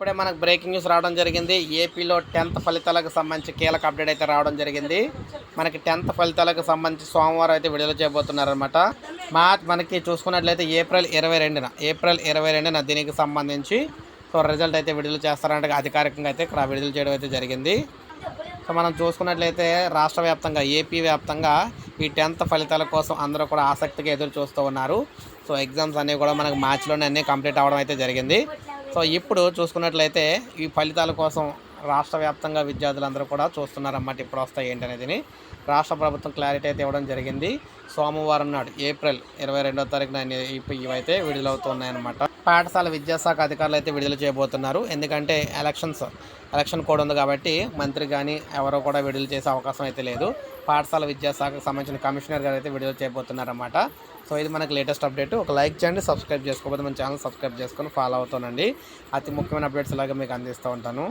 ఇప్పుడే మనకు breaking news రావడం జరిగింది. ఏపీలో టెన్త్ ఫలితాలకు సంబంధించి కీలక అప్డేట్ అయితే రావడం జరిగింది. మనకి టెన్త్ ఫలితాలకు సంబంధించి సోమవారం అయితే విడుదల చేయబోతున్నారనమాట మార్చ్ మనకి చూసుకున్నట్లయితే ఏప్రిల్ ఇరవై రెండున ఏప్రిల్ ఇరవై రెండున దీనికి సంబంధించి సో రిజల్ట్ అయితే విడుదల చేస్తారంటే అధికారికంగా అయితే ఇక్కడ విడుదల చేయడం అయితే జరిగింది. సో మనం చూసుకున్నట్లయితే రాష్ట్ర వ్యాప్తంగా ఏపీ వ్యాప్తంగా ఈ టెన్త్ ఫలితాల కోసం అందరూ కూడా ఆసక్తిగా ఎదురు చూస్తూ ఉన్నారు. సో ఎగ్జామ్స్ అన్నీ కూడా మనకు మార్చిలోనే అన్నీ కంప్లీట్ అవ్వడం అయితే జరిగింది. సో ఇప్పుడు చూసుకున్నట్లయితే ఈ ఫలితాల కోసం రాష్ట్ర వ్యాప్తంగా విద్యార్థులందరూ కూడా చూస్తున్నారన్నమాట ఇప్పుడు వస్తాయి ఏంటనేది రాష్ట్ర ప్రభుత్వం క్లారిటీ అయితే ఇవ్వడం జరిగింది. సోమవారం నాడు ఏప్రిల్ ఇరవై రెండో తారీఖున ఇవైతే విడుదలవుతున్నాయన్నమాట. పాఠశాల విద్యాశాఖ అధికారులు అయితే విడుదల చేయబోతున్నారు. ఎందుకంటే ఎలక్షన్స్ ఎలక్షన్ కోడ్ ఉంది కాబట్టి మంత్రి కానీ ఎవరో కూడా విడుదల చేసే అవకాశం అయితే లేదు. పాఠశాల విద్యాశాఖకు సంబంధించిన కమిషనర్ గారు అయితే విడుదల చేయబోతున్నారన్నమాట. సో ఇది మనకి లేటెస్ట్ అప్డేట్. ఒక లైక్ చేయండి సబ్స్క్రైబ్ చేసుకోకపోతే మన ఛానల్ సబ్స్క్రైబ్ చేసుకొని ఫాలో అవుతానండి అతి ముఖ్యమైన అప్డేట్స్ లాగా మీకు అందిస్తూ ఉంటాను.